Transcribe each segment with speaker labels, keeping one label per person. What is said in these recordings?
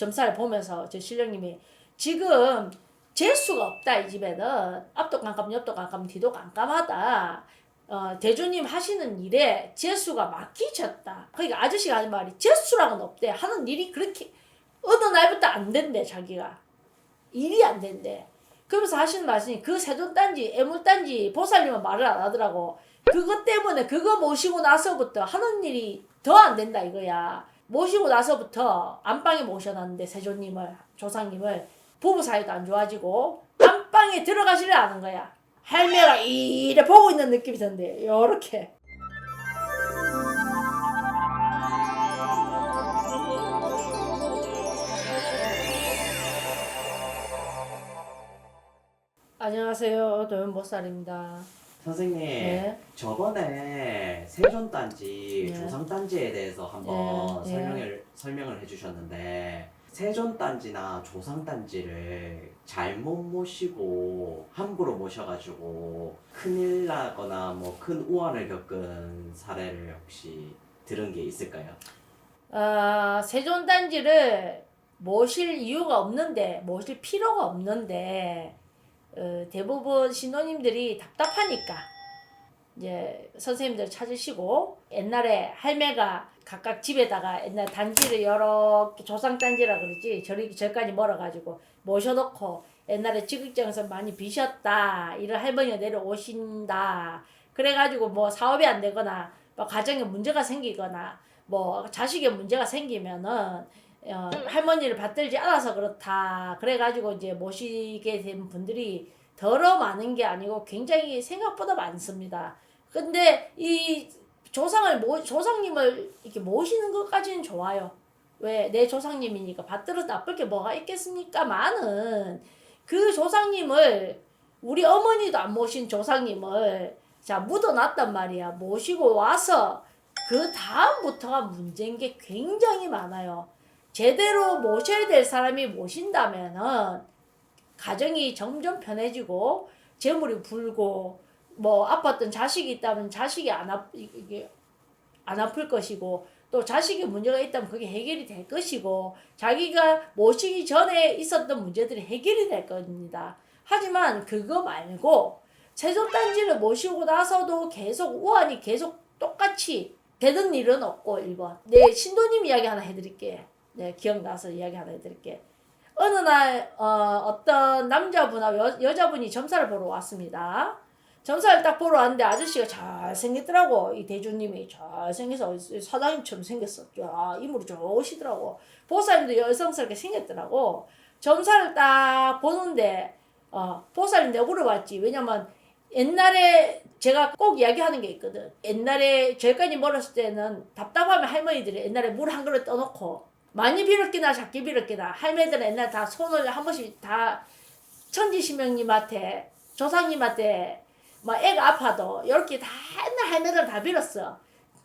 Speaker 1: 점사를 보면서 저 신령님이 지금 재수가 없다 이 집에는 앞도 깜깜 옆도 깜깜 뒤도 깜깜하다. 어, 대주님 하시는 일에 재수가 막히셨다. 그러니까 아저씨가 하는 말이 재수랑은 없대. 하는 일이 그렇게 어느 날부터 안 된대 자기가 일이 안 된대. 그러면서 하시는 말씀이 그 세존단지 애물단지 보살님은 말을 안 하더라고. 그것 때문에 그거 모시고 나서부터 하는 일이 더 안 된다 이거야. 모시고 나서부터 안방에 모셔놨는데 세조님을 조상님을 부부 사이도 안 좋아지고 안방에 들어가지를 않은 거야. 할매가 이래 보고 있는 느낌이 든대. 요렇게. 안녕하세요. 도연보살입니다.
Speaker 2: 선생님
Speaker 1: 네.
Speaker 2: 저번에 세존단지
Speaker 1: 네.
Speaker 2: 조상단지에 대해서 한번
Speaker 1: 네, 네.
Speaker 2: 설명을 설명을 해주셨는데 세존단지나 조상단지를 잘못 모시고 함부로 모셔가지고 큰일 나거나 뭐 큰 우환을 겪은 사례를 혹시 들은 게 있을까요?
Speaker 1: 아, 세존단지를 모실 이유가 없는데, 모실 필요가 없는데, 어, 대부분 신도님들이 답답하니까, 이제 선생님들 찾으시고, 옛날에 할매가 각각 집에다가 옛날 단지를 이렇게 조상 단지라 그러지, 저리, 저까지 멀어가지고 모셔놓고, 옛날에 지극정에서 많이 비셨다, 이런 할머니가 내려오신다, 그래가지고 뭐 사업이 안 되거나, 뭐 가정에 문제가 생기거나, 뭐 자식에 문제가 생기면은 어, 할머니를 받들지 않아서 그렇다. 그래가지고 이제 모시게 된 분들이 더러 많은 게 아니고 굉장히 생각보다 많습니다. 근데 이 조상을 모, 조상님을 이렇게 모시는 것까지는 좋아요. 왜 내 조상님이니까 받들어 나쁠 게 뭐가 있겠습니까만은 그 조상님을 우리 어머니도 안 모신 조상님을 자 묻어놨단 말이야. 모시고 와서 그 다음부터가 문제인 게 굉장히 많아요. 제대로 모셔야 될 사람이 모신다면은 가정이 점점 편해지고 재물이 불고 뭐 아팠던 자식이 있다면 자식이 안 아, 이게 안 아플 것이고 또 자식이 문제가 있다면 그게 해결이 될 것이고 자기가 모시기 전에 있었던 문제들이 해결이 될 겁니다. 하지만 그거 말고 세종단지를 모시고 나서도 계속 우환이 계속 똑같이 되는 일은 없고 1번. 네, 신도님 이야기 하나 해드릴게. 네, 기억나서 이야기 하나 해드릴게. 어느 날, 어, 어떤 남자분하고 여, 여자분이 점사를 보러 왔습니다. 점사를 딱 보러 왔는데 아저씨가 잘생겼더라고. 이 대주님이 잘생겨서 사장님처럼 생겼어. 야, 이물이 좋으시더라고. 보살님도 여성스럽게 생겼더라고. 점사를 딱 보는데, 어, 보살님 내가 물어봤지. 왜냐면 옛날에 제가 꼭 이야기하는 게 있거든. 옛날에 저기까지 멀었을 때는 답답하면 할머니들이 옛날에 물 한 그릇 떠놓고 많이 빌었기나 작게 빌었기나 할매들은 옛날 다 손을 한 번씩 다 천지신명님한테 조상님한테 뭐 애가 아파도 이렇게 다 옛날 할매들 다 빌었어.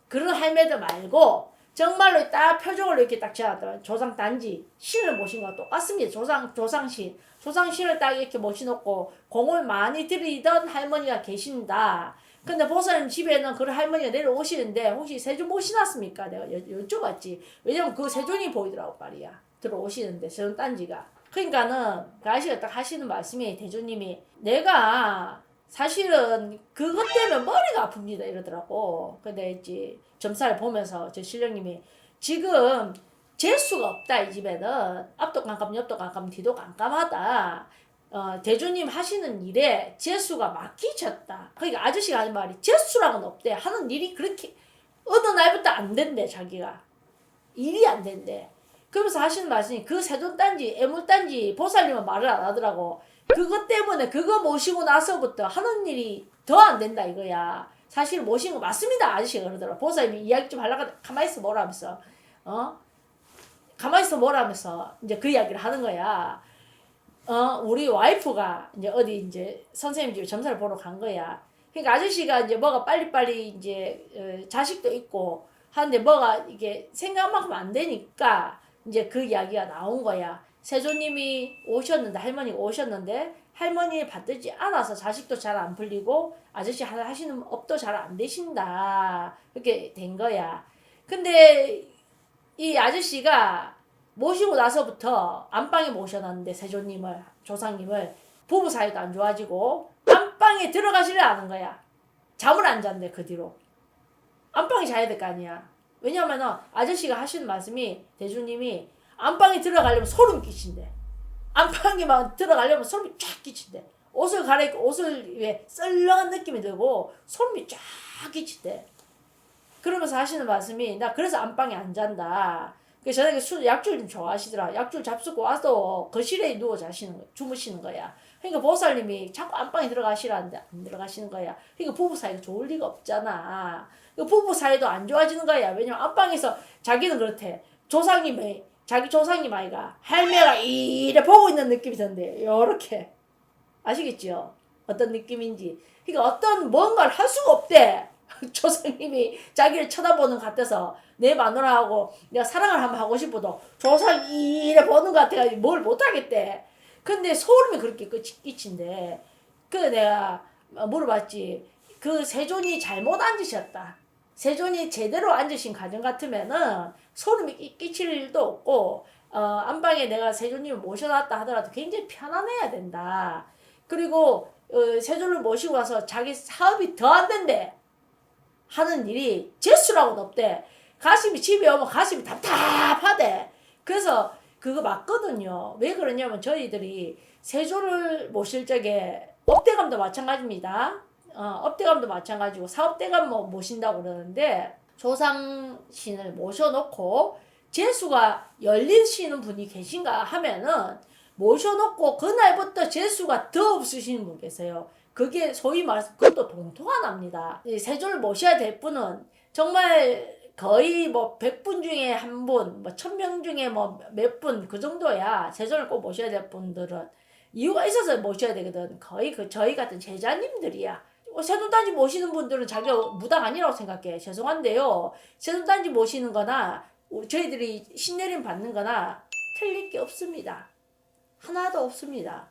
Speaker 1: 그런 할매들 말고 정말로 딱 표정을 이렇게 딱 지어놨더만 조상 단지 신을 모신 거 똑같습니다. 조상 조상신 조상신을 딱 이렇게 모셔놓고 공을 많이 들이던 할머니가 계신다. 근데 보살님 집에는 그런 할머니가 내려오시는데 혹시 세존 모시놨습니까? 내가 여, 여쭤봤지. 왜냐면 그 세존이 보이더라고 말이야. 들어오시는데 세존 단지가. 그러니까는 그 아저씨가 딱 하시는 말씀이 대주님이 내가 사실은 그것 때문에 머리가 아픕니다 이러더라고. 근데 이제 점사를 보면서 저 신령님이 지금 재수가 없다 이 집에는 앞도 깜깜 옆도 깜깜 뒤도 깜깜하다. 어, 대주님 하시는 일에 재수가 막히셨다. 그러니까 아저씨가 하는 말이 재수랑은 없대. 하는 일이 그렇게 어느 날부터 안 된대 자기가 일이 안 된대. 그러면서 하시는 말씀이 그 세존단지 애물단지 보살님은 말을 안 하더라고. 그것 때문에 그거 모시고 나서부터 하는 일이 더 안 된다 이거야. 사실 모신 거 맞습니다 아저씨가 그러더라. 보살님이 이야기 좀 하려고 하다가 가만히 있어 뭐라면서 어 가만히 있어 뭐라면서 이제 그 이야기를 하는 거야. 어 우리 와이프가 이제 어디 이제 선생님 집에 점사를 보러 간 거야. 그러니까 아저씨가 이제 뭐가 빨리빨리 이제 어, 자식도 있고 하는데 뭐가 이게 생각만큼 안 되니까 이제 그 이야기가 나온 거야. 세조님이 오셨는데 할머니가 오셨는데 할머니 받들지 않아서 자식도 잘 안 풀리고 아저씨 하- 하시는 업도 잘 안 되신다. 그렇게 된 거야. 근데 이 아저씨가 모시고 나서부터 안방에 모셔놨는데 세조님을 조상님을 부부 사이도 안 좋아지고 안방에 들어가지를 않은 거야. 잠을 안 잔대 그 뒤로. 안방에 자야 될 거 아니야. 왜냐면은 아저씨가 하시는 말씀이 대주님이 안방에 들어가려면 소름 끼친대. 안방에만 들어가려면 소름이 쫙 끼친대. 옷을 갈아입고 옷을 왜 썰렁한 느낌이 들고 소름이 쫙 끼친대. 그러면서 하시는 말씀이 나 그래서 안방에 안 잔다. 그래서 저녁에 술 약줄 좀 좋아하시더라. 약줄 잡수고 와서 거실에 누워 자시는 거, 주무시는 거야. 그러니까 보살님이 자꾸 안방에 들어가시라는데 안 들어가시는 거야. 그러니까 부부 사이가 좋을 리가 없잖아. 그 부부 사이도 안 좋아지는 거야. 왜냐면 안방에서 자기는 그렇대. 조상님의 자기 조상님 아이가 할매가 이래 보고 있는 느낌이 든대. 요렇게 아시겠죠? 어떤 느낌인지. 그러니까 어떤 뭔가를 할 수가 없대. 조상님이 자기를 쳐다보는 것 같아서 내 마누라하고 내가 사랑을 한번 하고 싶어도 조상이 이래 보는 것 같아가지고 뭘 못하겠대. 근데 소름이 그렇게 끼친데 그 내가 물어봤지. 그 세존이 잘못 앉으셨다. 세존이 제대로 앉으신 가정 같으면은 소름이 끼- 끼칠 일도 없고 어, 안방에 내가 세존님을 모셔놨다 하더라도 굉장히 편안해야 된다. 그리고 어, 세존을 모시고 와서 자기 사업이 더 안 된대. 하는 일이 재수라고는 없대. 가슴이 집에 오면 가슴이 답답하대. 그래서 그거 맞거든요. 왜 그러냐면 저희들이 세조를 모실 적에 업대감도 마찬가지입니다. 어, 업대감도 마찬가지고 사업대감 뭐 모신다고 그러는데 조상신을 모셔놓고 재수가 열리시는 분이 계신가 하면은 모셔놓고 그날부터 재수가 더 없으시는 분 계세요. 그게 소위 말해서 그것도 동통하납니다. 이 세조를 모셔야 될 분은 정말 거의 뭐 100분 중에 한 분, 뭐 1000명 중에 뭐 몇 분 그 정도야 세조를 꼭 모셔야 될 분들은 이유가 있어서 모셔야 되거든. 거의 그 저희 같은 제자님들이야. 어, 세돈단지 모시는 분들은 자기가 무당 아니라고 생각해. 죄송한데요. 세돈단지 모시는 거나 우- 저희들이 신내림 받는 거나 틀릴 게 없습니다. 하나도 없습니다.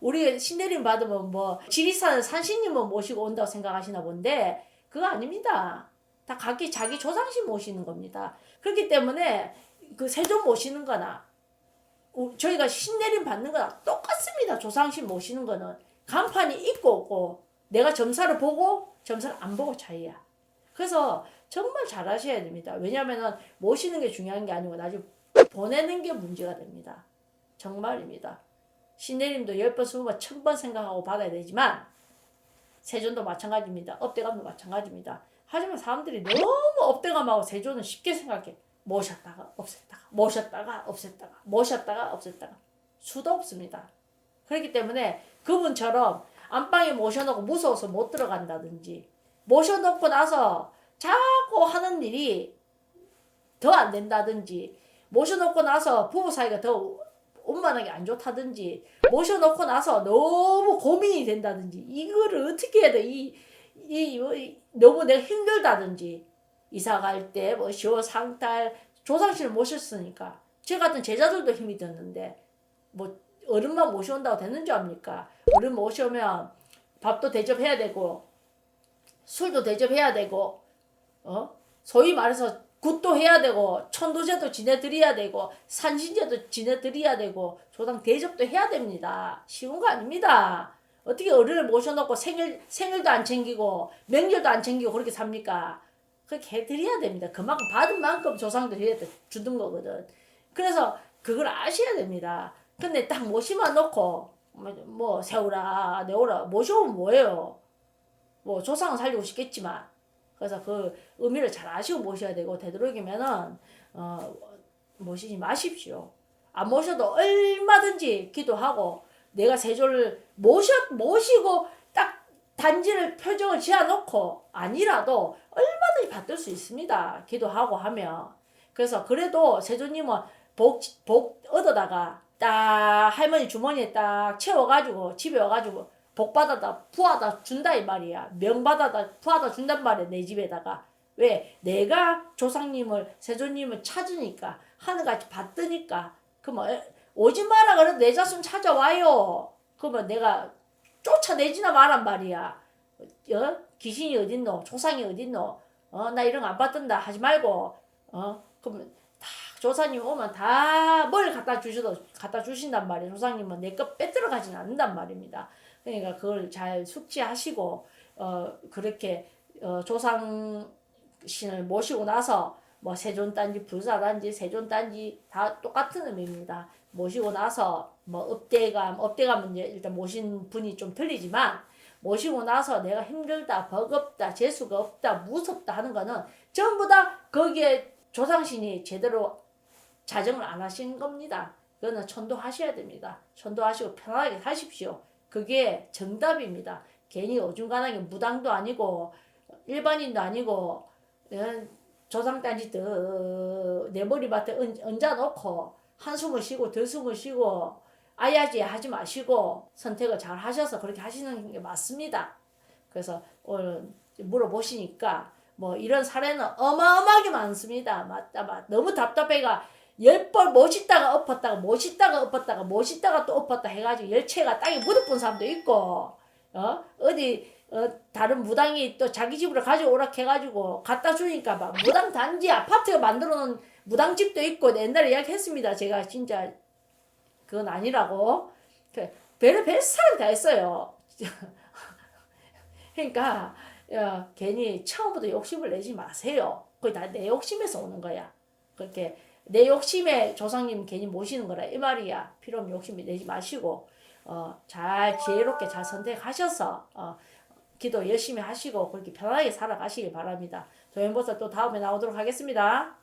Speaker 1: 우리 신내림 받으면 뭐 지리산 산신님을 모시고 온다고 생각하시나 본데 그거 아닙니다. 다 각기 자기 조상신 모시는 겁니다. 그렇기 때문에 그 세존 모시는 거나 우- 저희가 신내림 받는 거나 똑같습니다. 조상신 모시는 거는 간판이 있고 없고 내가 점사를 보고 점사를 안 보고 차이야. 그래서 정말 잘하셔야 됩니다. 왜냐하면 모시는 게 중요한 게 아니고 나중에 보내는 게 문제가 됩니다. 정말입니다. 신내림도 열 번, 스무 번, 천번 생각하고 받아야 되지만 세존도 마찬가지입니다. 업대감도 마찬가지입니다. 하지만 사람들이 너무 업대감하고 세존은 쉽게 생각해. 모셨다가 없앴다가 모셨다가 없앴다가 모셨다가 없앴다가 수도 없습니다. 그렇기 때문에 그분처럼 안방에 모셔놓고 무서워서 못 들어간다든지 모셔놓고 나서 자꾸 하는 일이 더 안 된다든지 모셔놓고 나서 부부 사이가 더 원만하게 안 좋다든지 모셔놓고 나서 너무 고민이 된다든지 이거를 어떻게 해야 돼? 이, 이, 이 너무 내가 힘들다든지 이사 갈 때 뭐 시호 상탈 조상신을 모셨으니까 저 같은 제자들도 힘이 드는데 뭐 어른만 모셔온다고 되는 줄 압니까? 어른 모셔오면 밥도 대접해야 되고 술도 대접해야 되고 어 소위 말해서 굿도 해야 되고 천도제도 지내드려야 되고 산신제도 지내드려야 되고 조당 대접도 해야 됩니다. 쉬운 거 아닙니다. 어떻게 어른을 모셔놓고 생일 생일도 안 챙기고 명절도 안 챙기고 그렇게 삽니까? 그렇게 해드려야 됩니다. 그만큼 받은 만큼 조상도 돼, 주는 거거든. 그래서 그걸 아셔야 됩니다. 근데 딱 모시만 놓고 뭐, 뭐 세우라 내오라 모셔오면 뭐예요? 뭐 조상은 살리고 싶겠지만 그래서 그 의미를 잘 아시고 모셔야 되고 되도록이면은 어 모시지 마십시오. 안 모셔도 얼마든지 기도하고 내가 세조를 모셔 모시고 딱 단지를 표정을 지어놓고 아니라도 얼마든지 받을 수 있습니다. 기도하고 하면 그래서 그래도 세조님은 복, 복 얻어다가 딱 할머니 주머니에 딱 채워가지고 집에 와가지고 복 받아다 부하다 준다 이 말이야 명 받아다 부하다 준단 말이야 내 집에다가 왜 내가 조상님을 세조님을 찾으니까 하늘같이 받으니까 그러면 오지 마라 그래도 내 자손 찾아와요 그러면 내가 쫓아내지나 말란 말이야 어? 귀신이 어딨노 조상이 어딨노 어? 나 이런 거 안 받든다 하지 말고 어? 그러면 다 조사님 오면 다 뭘 갖다 주셔도 갖다 주신단 말이에요. 조상님은 내 것 빼들어 가지는 않는단 말입니다. 그러니까 그걸 잘 숙지하시고 어 그렇게 어 조상 신을 모시고 나서 뭐 세존단지 불사단지 세존단지 다 똑같은 의미입니다. 모시고 나서 뭐 업대감 업대감은 이제 일단 모신 분이 좀 틀리지만 모시고 나서 내가 힘들다 버겁다 재수가 없다 무섭다 하는 거는 전부 다 거기에 조상신이 제대로 자정을 안 하신 겁니다. 그거는 천도하셔야 됩니다. 천도하시고 편안하게 사십시오. 그게 정답입니다. 괜히 어중간하게 무당도 아니고 일반인도 아니고 어, 조상단지 내 머리맡에 얹- 얹어놓고 한숨을 쉬고 들숨을 쉬고 아야지 하지 마시고 선택을 잘 하셔서 그렇게 하시는 게 맞습니다. 그래서 오늘 물어보시니까 뭐 이런 사례는 어마어마하게 많습니다. 맞다, 맞. 너무 답답해가 열 번 멋있다가 엎었다가 멋있다가 엎었다가 멋있다가 또 엎었다 해가지고 열채가 땅에 묻어본 사람도 있고 어 어디 어 다른 무당이 또 자기 집으로 가져오라 해가지고 갖다 주니까 막 무당 단지 아파트 만들어 놓은 무당집도 있고 옛날에 이야기했습니다. 제가 진짜 그건 아니라고 그 별의 별 사람 다 했어요. 그러니까 어, 괜히 처음부터 욕심을 내지 마세요. 그게 다 내 욕심에서 오는 거야. 그렇게 내 욕심에 조상님 괜히 모시는 거라 이 말이야. 필요 없는 욕심 내지 마시고 어, 잘 지혜롭게 잘 선택하셔서 어, 기도 열심히 하시고 그렇게 편하게 살아가시길 바랍니다. 도연보사 또 다음에 나오도록 하겠습니다.